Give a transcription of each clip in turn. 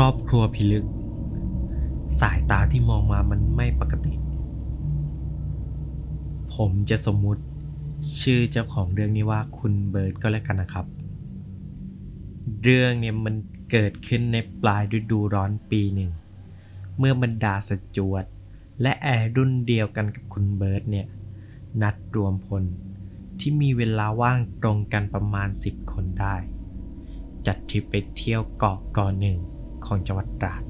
ครอบครัวพิลึก สายตาที่มองมามันไม่ปกติ ผมจะสมมุติชื่อเจ้าของเรื่องนี้ว่าคุณเบิร์ดก็แล้วกันนะครับ เรื่องเนี่ยมันเกิดขึ้นในปลายฤดูร้อนปีหนึ่ง เมื่อบรรดาสจวตและแอร์รุ่นเดียวกันกับคุณเบิร์ดเนี่ย นัดรวมพลที่มีเวลาว่างตรงกันประมาณ 10 คนได้ จัดทริปไปเที่ยวเกาะเกาะหนึ่ง ของจังหวัดตราด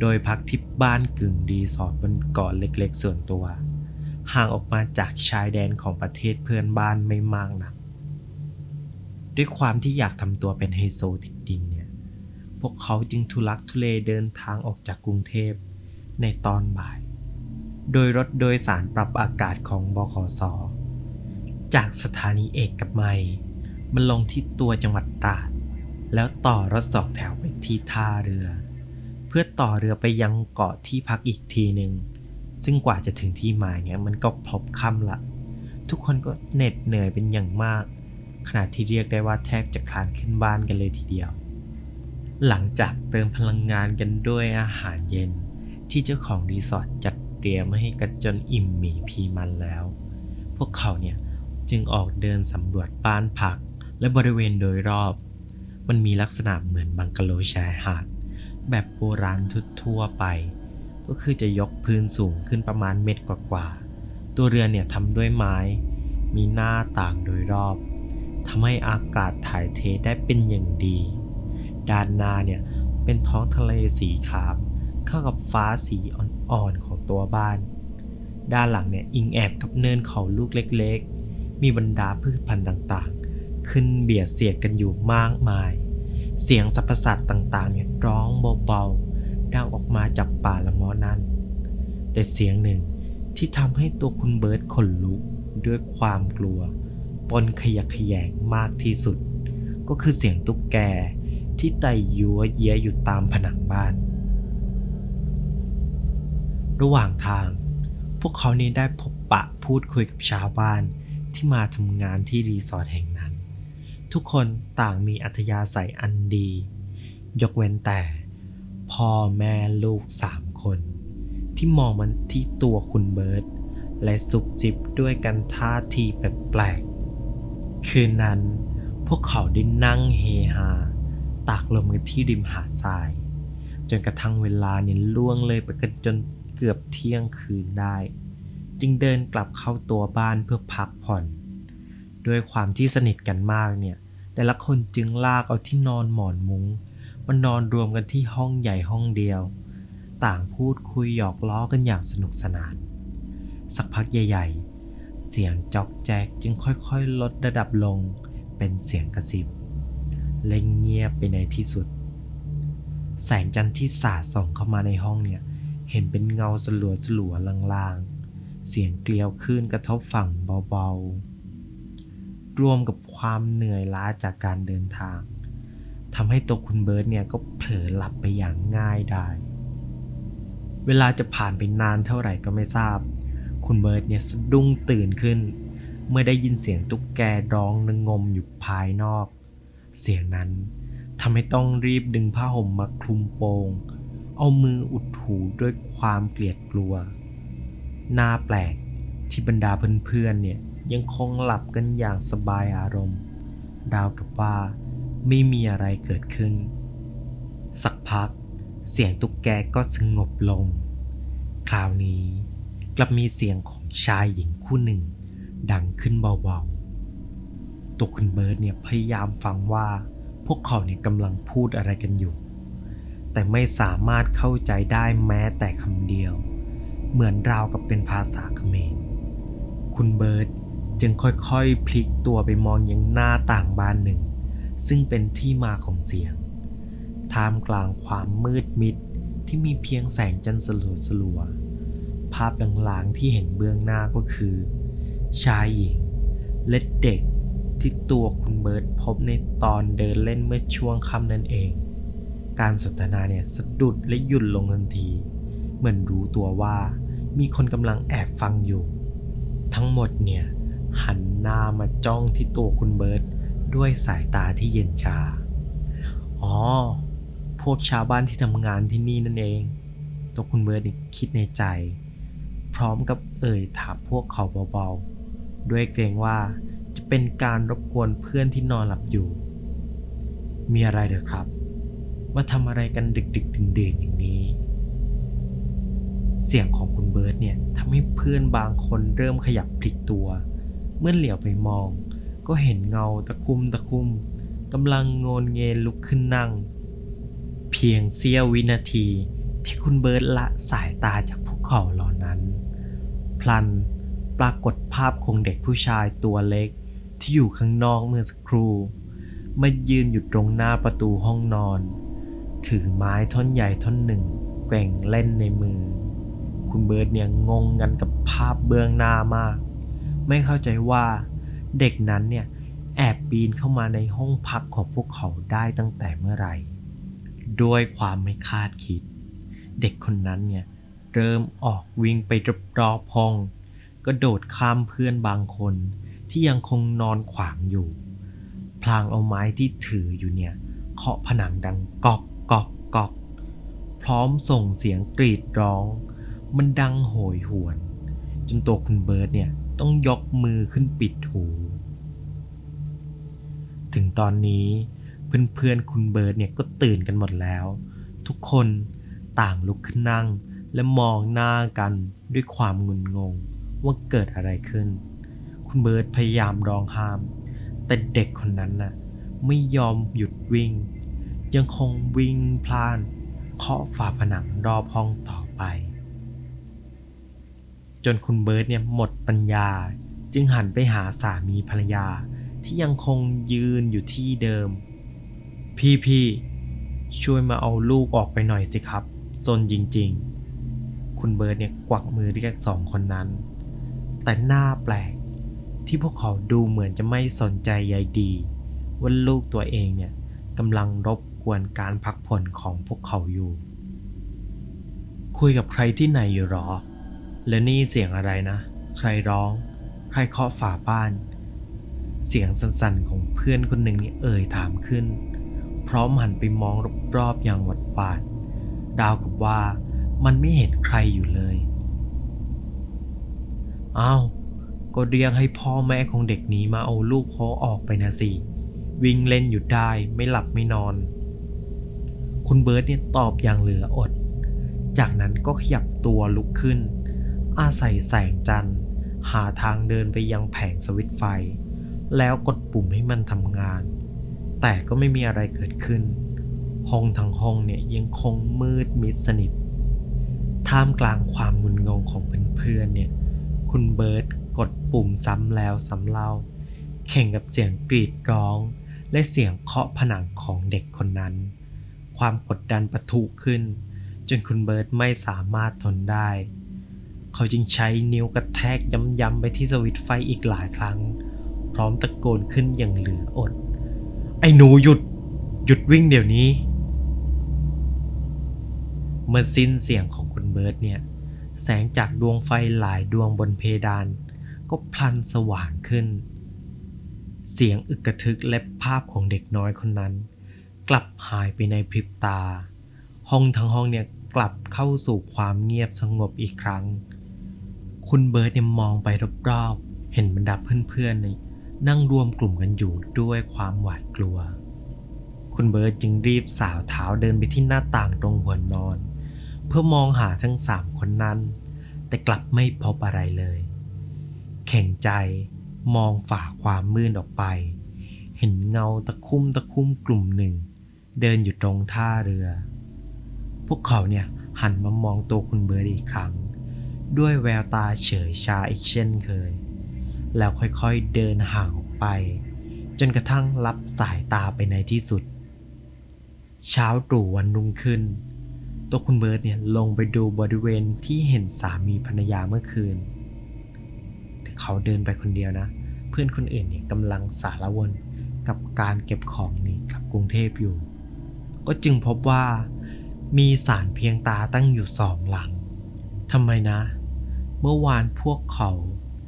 โดยพักที่บ้านกึ่งรีสอร์ทบนเกาะเล็กๆ ส่วนตัว ห่างออกมาจากชายแดนของประเทศเพื่อนบ้านไม่มากนัก ด้วยความที่อยากทำตัวเป็นไฮโซติดดินเนี่ย พวกเขาจึงทุลักทุเลเดินทางออกจากกรุงเทพในตอนบ่าย โดยรถโดยสารปรับอากาศของบขสจากสถานีเอกกับไมล์มันลงที่ตัวจังหวัดตราด แล้วต่อรถสองแถวไปที่ท่าเรือ เพื่อต่อเรือไปยังเกาะที่พักอีกทีหนึ่งซึ่งกว่าจะถึงที่หมายเนี่ยมันก็พบค่ำละ ทุกคนก็เหน็ดเหนื่อยเป็นอย่างมาก ขนาดที่เรียกได้ว่าแทบจะคลานขึ้นบ้านกันเลยทีเดียว หลังจากเติมพลังงานกันด้วยอาหารเย็น ที่เจ้าของรีสอร์ทจัดเตรียมมาให้กันจนอิ่มหมีพีมันแล้ว พวกเขาเนี่ยจึงออกเดินสำรวจบ้านพักและบริเวณโดยรอบ มันมีลักษณะเหมือนบังกะโลชายหาด แบบโบราณทั่วไป ก็คือจะยกพื้นสูงขึ้นประมาณเมตรกว่าๆ ตัวเรือนเนี่ยทำด้วยไม้ มีหน้าต่างโดยรอบทำให้อากาศถ่ายเทได้เป็นอย่างดี ด้านหน้าเนี่ยเป็นท้องทะเลสีครามเข้ากับฟ้าสีอ่อนๆของตัวบ้าน ด้านหลังเนี่ยอิงแอบกับเนินเขาลูกเล็กๆ มีบรรดาพืชพันธุ์ต่างๆ ขึ้นเบียดเสียดกันอยู่มากมาย เสียงสรรพสัตว์ต่างๆเนี่ยร้องเบาๆดังออกมาจากป่าละมอนั้น แต่เสียงหนึ่งที่ทำให้ตัวคุณเบิร์ตขนลุกด้วยความกลัว ปนขยักขยงมากที่สุด ก็คือเสียงตุ๊กแกที่ไต่ยัวเยียอยู่ตามผนังบ้าน ระหว่างทาง พวกเขานี้ได้พบปะพูดคุยกับชาวบ้านที่มาทำงานที่รีสอร์ทแห่งนั้น ทุกคนต่างมีอัธยาศัยอันดี ยกเว้นแต่ พ่อแม่ลูกสามคน ที่มองมันที่ตัวคุณเบิร์ตและสุบจิบด้วยกันท่าทีแปลกๆคืนนั้นพวกเขาได้นั่งเฮฮาตากลมกันที่ริมหาดทราย จนกระทั่งเวลาเนี่ยล่วงเลยไปกันจนเกือบเที่ยงคืนได้ จึงเดินกลับเข้าตัวบ้านเพื่อพักผ่อน ด้วยความที่สนิทกันมากเนี่ย แต่ละคนจึงลากเอาที่นอนหมอนมุง้งมานนอนรวมกันที่ห้องใหญ่ห้องเดียว ต่างพูดคุยหยอกล้อกันอย่างสนุกสนาน สักพักใหญ่ ๆ เสียงจอกแจ๊กจึงค่อยๆ ลดระดับลง เป็นเสียงกระซิบและเงียบไปในที่สุด แสงจันทร์ที่สาดส่องเข้ามาในห้องเนี่ย เห็นเป็นเงาสลัวสลัวๆลางๆ เสียงเกลียวคลื่นกระทบฝั่งเบาๆ รวมกับความเหนื่อยล้าจากการเดินทางทำให้ตัวคุณเบิร์ตเนี่ยก็เผลอหลับไปอย่างง่ายได้เวลาจะผ่านไปนานเท่าไหร่ก็ไม่ทราบ คุณเบิร์ตเนี่ยสะดุ้งตื่นขึ้น เมื่อได้ยินเสียงตุ๊กแกร้องนงงมอยู่ภายนอก เสียงนั้นทำให้ต้องรีบดึงผ้าห่มมาคลุมโปง เอามืออุดหูด้วยความเกลียดกลัว หน่าแปลกที่บรรดาเพื่อนๆเนี่ย ยังคงหลับกันอย่างสบายอารมณ์ ราวกับว่าไม่มีอะไรเกิดขึ้น สักพักเสียงตุ๊กแกก็สงบลง คราวนี้กลับมีเสียงของชายหญิงคู่หนึ่ง ดังขึ้นเบาๆ ตัวคุณเบิร์ตเนี่ยพยายามฟังว่าพวกเขาเนี่ยกำลังพูดอะไรกันอยู่ แต่ไม่สามารถเข้าใจได้แม้แต่คำเดียว เหมือนราวกับเป็นภาษาเขมร คุณเบิร์ต จึงค่อยๆ พลิกตัวไปมองยังหน้าต่างบ้านหนึ่ง ซึ่งเป็นที่มาของเสียง ท่ามกลางความมืดมิดที่มีเพียงแสงจันทร์สลัวสลัวๆภาพลางๆที่เห็นเบื้องหน้าก็คือ ชายหญิง และเด็กที่ตัวคุณเบิร์ตพบในตอนเดินเล่นเมื่อช่วงค่ำนั่นเอง การสนทนาเนี่ยสะดุดและหยุดลงทันที เหมือนรู้ตัวว่ามีคนกำลังแอบฟังอยู่ ทั้งหมดเนี่ย หันหน้ามาจ้องที่ตัวคุณเบิร์ตด้วยสายตาที่เย็นชา อ๋อ พวกชาวบ้านที่ทำงานที่นี่นั่นเอง ตัวคุณเบิร์ดนี่คิดในใจ พร้อมกับเอ่ยถามพวกเขาเบาๆ ด้วยเกรงว่าจะเป็นการรบกวนเพื่อนที่นอนหลับอยู่ มีอะไรเด้อครับ มาทำอะไรกันดึกดึกดื่นดื่นๆอย่างนี้ เสียงของคุณเบิร์ดเนี่ยทำให้เพื่อนบางคนเริ่มขยับพลิกตัว เมื่อเหลียวไปมอง ก็เห็นเงาตะคุ่มตะคุ่มกำลังโงนเงนลุกขึ้นนั่ง เพียงเสี้ยววินาทีที่คุณเบิร์ดละสายตาจากภูเขาเหล่านั้น พลันปรากฏภาพของเด็กผู้ชายตัวเล็กที่อยู่ข้างนอกเมื่อสักครู่มายืนอยู่ตรงหน้าประตูห้องนอน ถือไม้ท่อนใหญ่ท่อนหนึ่ง แกว่งเล่นในมือ คุณเบิร์ดเนี่ยงงกันกับภาพเบื้องหน้ามาก ไม่เข้าใจว่า เด็กนั้นเนี่ยแอบปีนเข้ามาในห้องพักของพวกเขาได้ตั้งแต่เมื่อไหร่ด้วยความไม่คาดคิด เด็กคนนั้นเนี่ยเริ่มออกวิ่งไปรอบๆห้อง กระโดดข้ามเพื่อนบางคนที่ยังคงนอนขวางอยู่ พลางเอาไม้ที่ถืออยู่เนี่ยเคาะผนังดังกอกกอกกอก พร้อมส่งเสียงกรีดร้อง มันดังโหยหวน จนตัวคุณเบิร์ดเนี่ย ต้องยกมือขึ้นปิดหู ถึงตอนนี้เพื่อนๆคุณเบิร์ดเนี่ยก็ตื่นกันหมดแล้ว ทุกคนต่างลุกขึ้นนั่งและมองหน้ากันด้วยความงุนงงว่าเกิดอะไรขึ้น คุณเบิร์ดพยายามร้องห้าม แต่เด็กคนนั้นน่ะไม่ยอมหยุดวิ่ง ยังคงวิ่งพลานเคาะฝาผนังรอบห้องต่อไป จนคุณเบิร์ดเนี่ยหมดปัญญา จึงหันไปหาสามีภรรยา ที่ยังคงยืนอยู่ที่เดิม พี่พี่ช่วยมาเอาลูกออกไปหน่อยสิครับซนจริงๆ คุณเบิร์ดเนี่ยกวักมือเรียกสองคนนั้น แต่หน้าแปลกที่พวกเขาดูเหมือนจะไม่สนใจใยดีว่าลูกตัวเองเนี่ยกำลังรบกวนการพักผ่อนของพวกเขาอยู่ คุยกับใครที่ไหนอยู่หรอ แล้วนี่เสียงอะไรนะ ใครร้อง ใครเคาะฝาบ้าน เสียงสั่นๆของเพื่อนคนหนึ่งนี่เอ่ยถามขึ้น พร้อมหันไปมองรอบๆอย่างหวัดหวาดดาวกับว่ามันไม่เห็นใครอยู่เลยอ้าว ก็เรียกให้พ่อแม่ของเด็กนี้มาเอาลูกเขาออกไปนะสิ วิ่งเล่นอยู่ได้ไม่หลับไม่นอน คุณเบิร์ตเนี่ยตอบอย่างเหลืออด จากนั้นก็ขยับตัวลุกขึ้น อาศัยแสงจันทร์ หาทางเดินไปยังแผงสวิตไฟ แล้วกดปุ่มให้มันทำงาน แต่ก็ไม่มีอะไรเกิดขึ้น ห้องทั้งห้องเนี่ยยังคงมืดมิดสนิท ท่ามกลางความงุนงงของเพื่อนๆเนี่ยคุณเบิร์ตกดปุ่มซ้ำแล้วซ้ำเล่า แข่งกับเสียงกรีดร้อง และเสียงเคาะผนังของเด็กคนนั้น ความกดดันปะทุขึ้น จนคุณเบิร์ตไม่สามารถทนได้ เขาจึงใช้นิ้วกระแทกย้ำๆไปที่สวิตไฟอีกหลายครั้ง พร้อมตะโกนขึ้นอย่างเหลืออด ไอ้หนูหยุด หยุดวิ่งเดี๋ยวนี้ เมื่อสิ้นเสียงของคุณเบิร์ตเนี่ย แสงจากดวงไฟหลายดวงบนเพดาน ก็พลันสว่างขึ้น เสียงอึกกระทึกและภาพของเด็กน้อยคนนั้น กลับหายไปในพริบตา ห้องทั้งห้องเนี่ยกลับเข้าสู่ความเงียบสงบอีกครั้ง คุณเบิร์ตเนี่ยมองไปรอบๆ เห็นบรรดาเพื่อนๆเนี่ยนั่งรวมกลุ่มกันอยู่ด้วยความหวาดกลัว คุณเบิร์ตจึงรีบสาวเท้าเดินไปที่หน้าต่างตรงหัวนอน เพื่อมองหาทั้งสามคนนั้น แต่กลับไม่พบอะไรเลยแข็งใจมองฝ่าความมืดออกไป เห็นเงาตะคุ่มตะคุ่มกลุ่มหนึ่ง เดินอยู่ตรงท่าเรือ พวกเขาเนี่ยหันมามองตัวคุณเบิร์ดอีกครั้ง ด้วยแววตาเฉยชาอีกเช่นเคย แล้วค่อยๆเดินห่างออกไป จนกระทั่งรับสายตาไปในที่สุด เช้าตรู่วันรุ่งขึ้น ตัวคุณเบิร์ดเนี่ยลงไปดูบริเวณที่เห็นสามีภรรยาเมื่อคืนแต่เขาเดินไปคนเดียวนะ เพื่อนคนอื่นเนี่ยกำลังสารวนกับการเก็บของหนีกลับกรุงเทพอยู่ ก็จึงพบว่ามีสารเพียงตาตั้งอยู่สองหลังทำไมนะ เมื่อวานพวกเขา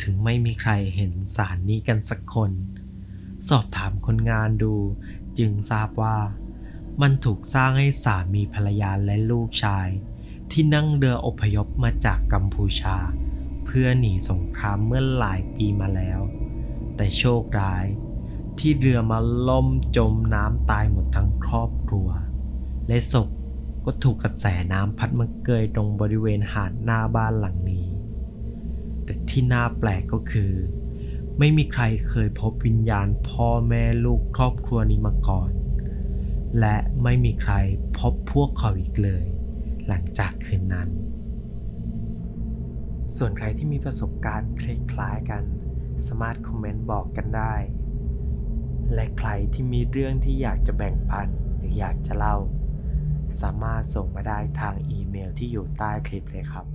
ถึงไม่มีใครเห็นสารนี้กันสักคน สอบถามคนงานดูจึงทราบว่า มันถูกสร้างให้สามีภรรยาและลูกชาย ที่นั่งเรืออพยพมาจากกัมพูชา เพื่อหนีสงครามเมื่อหลายปีมาแล้ว แต่โชคร้าย ที่เรือมาล่มจมน้ำตายหมดทั้งครอบครัว และศพก็ถูกกระแสน้ำพัดมาเกยตรงบริเวณหาดหน้าบ้านหลัง ที่น่าแปลกก็คือ ไม่มีใครเคยพบวิญญาณพ่อแม่ลูกครอบครัวนี้มาก่อน และไม่มีใครพบพวกเขาอีกเลย หลังจากคืนนั้น ส่วนใครที่มีประสบการณ์คล้ายๆกัน สามารถคอมเมนต์บอกกันได้ และใครที่มีเรื่องที่อยากจะแบ่งปันหรืออยากจะเล่า สามารถส่งมาได้ทางอีเมลที่อยู่ใต้คลิปเลยครับ